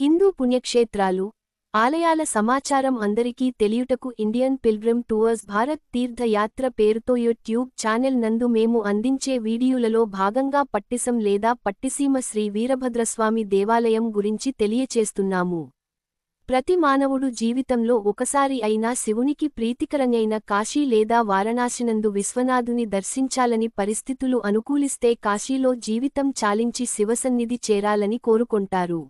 హిందూ పుణ్యక్షేత్రాలు ఆలయాల సమాచారం అందరికీ తెలియుటకు ఇండియన్ పిల్గ్రిమ్ టూర్స్ భారత్ తీర్థయాత్ర పేరుతో యూట్యూబ్ ఛానెల్ నందు మేము అందించే వీడియోలలో భాగంగా పట్టిసం లేదా పట్టిసీమ శ్రీ వీరభద్రస్వామి దేవాలయం గురించి తెలియచేస్తున్నాము. ప్రతి మానవుడు జీవితంలో ఒకసారి అయినా శివునికి ప్రీతికరంగైన కాశీ లేదా వారణాసినందు విశ్వనాథుని దర్శించాలని పరిస్థితులు అనుకూలిస్తే కాశీలో జీవితం చాలించి శివసన్నిధి చేరాలని కోరుకొంటారు.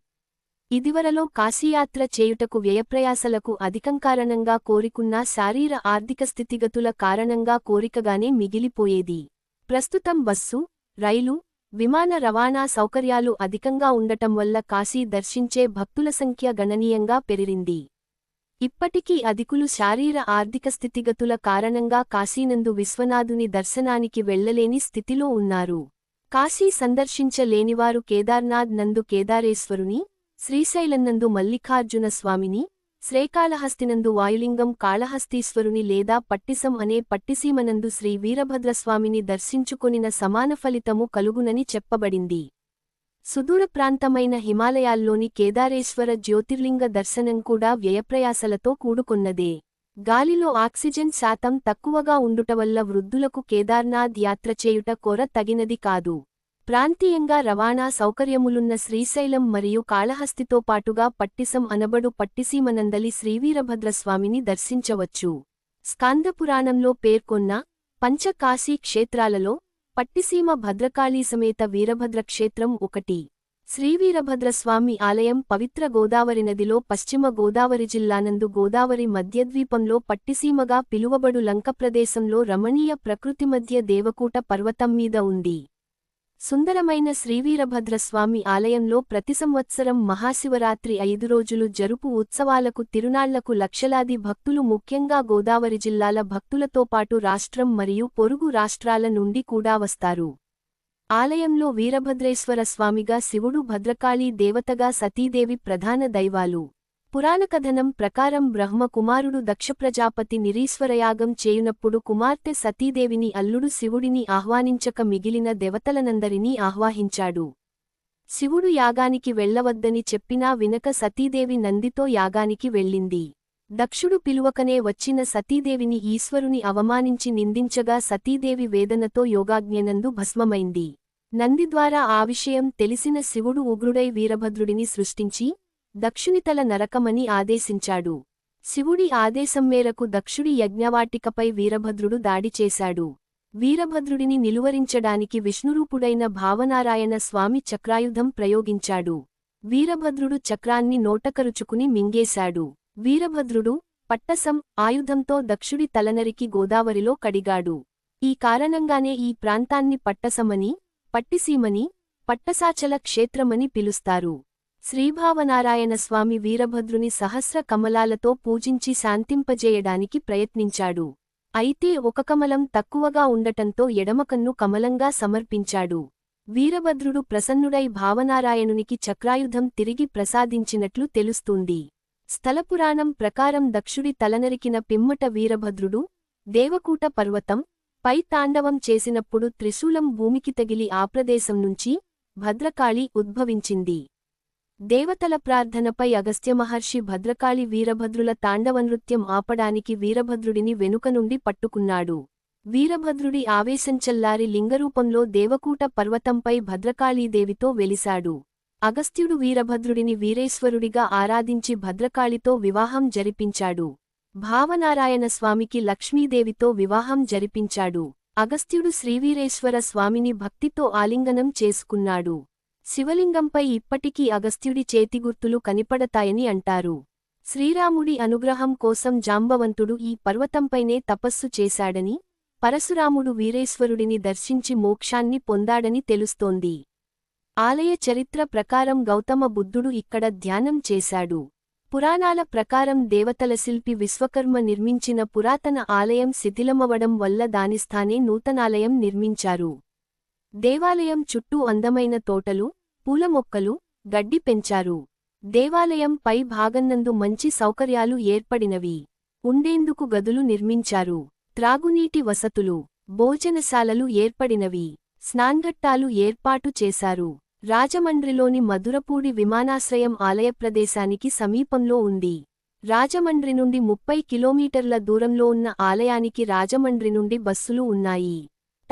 ఇదివరలో కాశీయాత్ర చేయుటకు వ్యయప్రయాసలకు అధికం కారణంగా కోరికున్నా శారీర ఆర్థిక స్థితిగతుల కారణంగా కోరికగానే మిగిలిపోయేది. ప్రస్తుతం బస్సు రైలు విమాన రవాణా సౌకర్యాలు అధికంగా ఉండటం వల్ల కాశీ దర్శించే భక్తుల సంఖ్య గణనీయంగా పెరిగింది. ఇప్పటికీ అధికులు శారీర ఆర్థిక స్థితిగతుల కారణంగా కాశీనందు విశ్వనాథుని దర్శనానికి వెళ్ళలేని స్థితిలో ఉన్నారు. కాశీ సందర్శించలేనివారు కేదార్నాథ్ నందు కేదారేశ్వరుని శ్రీశైలన్నందు మల్లికార్జున స్వామిని శ్రీకాళహస్తినందు వాయులింగం కాళహస్తీశ్వరుని లేదా పట్టిసం అనే పట్టిసీమనందు శ్రీ వీరభద్రస్వామిని దర్శించుకొనిన సమాన ఫలితము కలుగునని చెప్పబడింది. సుదూర ప్రాంతమైన హిమాలయాల్లోని కేదారేశ్వర జ్యోతిర్లింగ దర్శనం కూడా వ్యయప్రయాసలతో కూడుకొన్నదే. గాలిలో ఆక్సిజన్ శాతం తక్కువగా ఉండుటవల్ల వృద్ధులకు కేదార్నాథ్ యాత్ర చేయుట కోర తగినది కాదు. ప్రాంతీయంగా రవాణా సౌకర్యములున్న శ్రీశైలం మరియు కాళహస్తితో పాటుగా పట్టిసం అనబడు పట్టిసీమనందలి శ్రీవీరభద్రస్వామిని దర్శించవచ్చు. స్కాందపురాణంలో పేర్కొన్న పంచకాశీ క్షేత్రాలలో పట్టిసీమ భద్రకాళీ సమేత వీరభద్ర క్షేత్రం ఒకటి. శ్రీవీరభద్రస్వామి ఆలయం పవిత్ర గోదావరి నదిలో పశ్చిమ గోదావరి జిల్లానందు గోదావరి మధ్యద్వీపంలో పట్టిసీమగా పిలువబడు లంక ప్రదేశంలో రమణీయ ప్రకృతి మధ్య దేవకూట పర్వతం మీద ఉంది. సుందరమైన శ్రీవీరభద్రస్వామి ఆలయంలో ప్రతి సంవత్సరం మహాశివరాత్రి ఐదు రోజులు జరుపు ఉత్సవాలకు తిరునాళ్ళకు లక్షలాది భక్తులు ముఖ్యంగా గోదావరి జిల్లాల భక్తులతో పాటు రాష్ట్రం మరియు పొరుగు రాష్ట్రాల నుండి కూడా వస్తారు. ఆలయంలో వీరభద్రేశ్వర స్వామిగా శివుడు భద్రకాళీ దేవతగా సతీదేవి ప్రధాన దైవాలు. పురాణకథనం ప్రకారం బ్రహ్మ కుమారుడు దక్షప్రజాపతి నిరీశ్వరయాగం చేయునప్పుడు కుమార్తె సతీదేవిని అల్లుడు శివుడిని ఆహ్వానించక మిగిలిన దేవతలనందరినీ ఆహ్వాహించాడు. శివుడు యాగానికి వెళ్ళవద్దని చెప్పినా వినక సతీదేవి నందితో యాగానికి వెళ్ళింది. దక్షుడు పిలువకనే వచ్చిన సతీదేవిని ఈశ్వరుని అవమానించి నిందించగా సతీదేవి వేదనతో యోగాజ్ఞనందు భస్మమైంది. నంది ద్వారా ఆ విషయం తెలిసిన శివుడు ఉగ్రుడై వీరభద్రుడిని సృష్టించి దక్షునితల నరకమని ఆదేశించాడు. శివుడి ఆదేశం మేరకు దక్షుడి యజ్ఞవాటికపై వీరభద్రుడు దాడి చేశాడు. వీరభద్రుడిని నిలువరించడానికి విష్ణురూపుడైన భావనారాయణ స్వామి చక్రాయుధం ప్రయోగించాడు. వీరభద్రుడు చక్రాన్ని నోటకరుచుకుని మింగేశాడు. వీరభద్రుడు పట్టసం ఆయుధంతో దక్షుడి తలనరికి గోదావరిలో కడిగాడు. ఈ కారణంగానే ఈ ప్రాంతాన్ని పట్టసమని పట్టిసీమని పట్టసాచల క్షేత్రమని పిలుస్తారు. శ్రీభావనారాయణ స్వామి వీరభద్రుని సహస్ర కమలాలతో పూజించి శాంతింపజేయడానికి ప్రయత్నించాడు. అయితే ఒక కమలం తక్కువగా ఉండటంతో ఎడమకన్ను కమలంగా సమర్పించాడు. వీరభద్రుడు ప్రసన్నుడై భావనారాయణునికి చక్రాయుధం తిరిగి ప్రసాదించినట్లు తెలుస్తుంది. స్థలపురాణం ప్రకారం దక్షుడి తలనరికిన పిమ్మట వీరభద్రుడు దేవకూట పర్వతం పై తాండవం చేసినప్పుడు త్రిశూలం భూమికి తగిలి ఆ ప్రదేశం నుంచి భద్రకాళి ఉద్భవించింది. దేవతల ప్రార్థనపై అగస్త్యమహర్షి భద్రకాళి వీరభద్రుల తాండవనృత్యం ఆపడానికి వీరభద్రుడిని వెనుక నుండి పట్టుకున్నాడు. వీరభద్రుడి ఆవేశంచల్లారి లింగరూపంలో దేవకూట పర్వతంపై భద్రకాళీదేవితో వెలిశాడు. అగస్త్యుడు వీరభద్రుడిని వీరేశ్వరుడిగా ఆరాధించి భద్రకాళితో వివాహం జరిపించాడు. భావనారాయణ స్వామికి లక్ష్మీదేవితో వివాహం జరిపించాడు. అగస్త్యుడు శ్రీవీరేశ్వర స్వామిని భక్తితో ఆలింగనం చేసుకున్నాడు. శివలింగంపై ఇప్పటికీ అగస్త్యుడి చేతిగుర్తులు కనిపడతాయని అంటారు. శ్రీరాముడి అనుగ్రహం కోసం జాంబవంతుడు ఈ పర్వతంపైనే తపస్సు చేశాడని పరశురాముడు వీరేశ్వరుడిని దర్శించి మోక్షాన్ని పొందాడని తెలుస్తోంది. ఆలయ చరిత్ర ప్రకారం గౌతమ బుద్ధుడు ఇక్కడ ధ్యానం చేశాడు. పురాణాల ప్రకారం దేవతల శిల్పి విశ్వకర్మ నిర్మించిన పురాతన ఆలయం శిథిలమవడం వల్ల దానిస్థానే నూతనాలయం నిర్మించారు. దేవాలయం చుట్టూ అందమైన తోటలు పూల మొక్కలు గడ్డి పెంచారు. దేవాలయం పై భాగన్నందు మంచి సౌకర్యాలు ఏర్పడినవి. ఉండేందుకు గదులు నిర్మించారు. త్రాగునీటి వసతులు భోజనశాలలు ఏర్పడినవి. స్నాన్ఘట్టాలు ఏర్పాటు చేశారు. రాజమండ్రిలోని మధురపూడి విమానాశ్రయం ఆలయ ప్రదేశానికి సమీపంలో ఉంది. రాజమండ్రి నుండి ముప్పై కిలోమీటర్ల దూరంలో ఉన్న ఆలయానికి రాజమండ్రి నుండి బస్సులు ఉన్నాయి.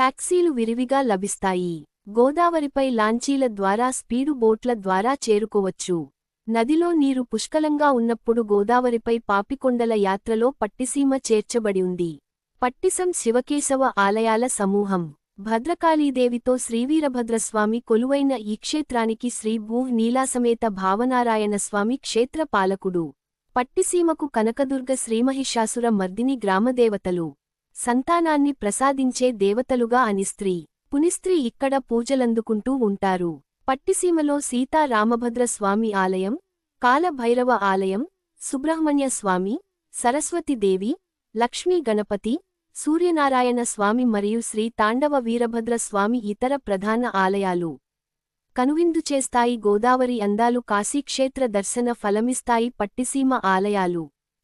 టాక్సీలు విరివిగా లభిస్తాయి. గోదావరిపై లాంచీల ద్వారా స్పీడు బోట్ల ద్వారా చేరుకోవచ్చు. నదిలో నీరు పుష్కలంగా ఉన్నప్పుడు గోదావరిపై పాపికొండల యాత్రలో పట్టిసీమ చేర్చబడి ఉంది. పట్టిసం శివకేశవ ఆలయాల సమూహం. భద్రకాళీదేవితో శ్రీవీరభద్రస్వామి కొలువైన ఈ క్షేత్రానికి శ్రీ భూ నీలాసమేత భావనారాయణ స్వామి క్షేత్ర పాలకుడు. పట్టిసీమకు కనకదుర్గ శ్రీమహిషాసుర మర్దిని గ్రామదేవతలు. సంతానాన్ని ప్రసాదించే దేవతలుగా అని స్త్రీ పునిస్త్రీ ఇక్కడ పూజలందుకుంటూ ఉంటారు. పట్టిసీమలో సీతారామభద్ర స్వామి ఆలయం కాలభైరవ ఆలయం సుబ్రహ్మణ్య స్వామి సరస్వతిదేవి లక్ష్మీ గణపతి సూర్యనారాయణ స్వామి మరియు శ్రీ తాండవ వీరభద్ర స్వామి ఇతర ప్రధాన ఆలయాలు. కనువిందు చేస్తాయి గోదావరి అందాలు కాశీక్షేత్ర దర్శన ఫలమిస్తాయి పట్టిసీమ ఆలయాలు.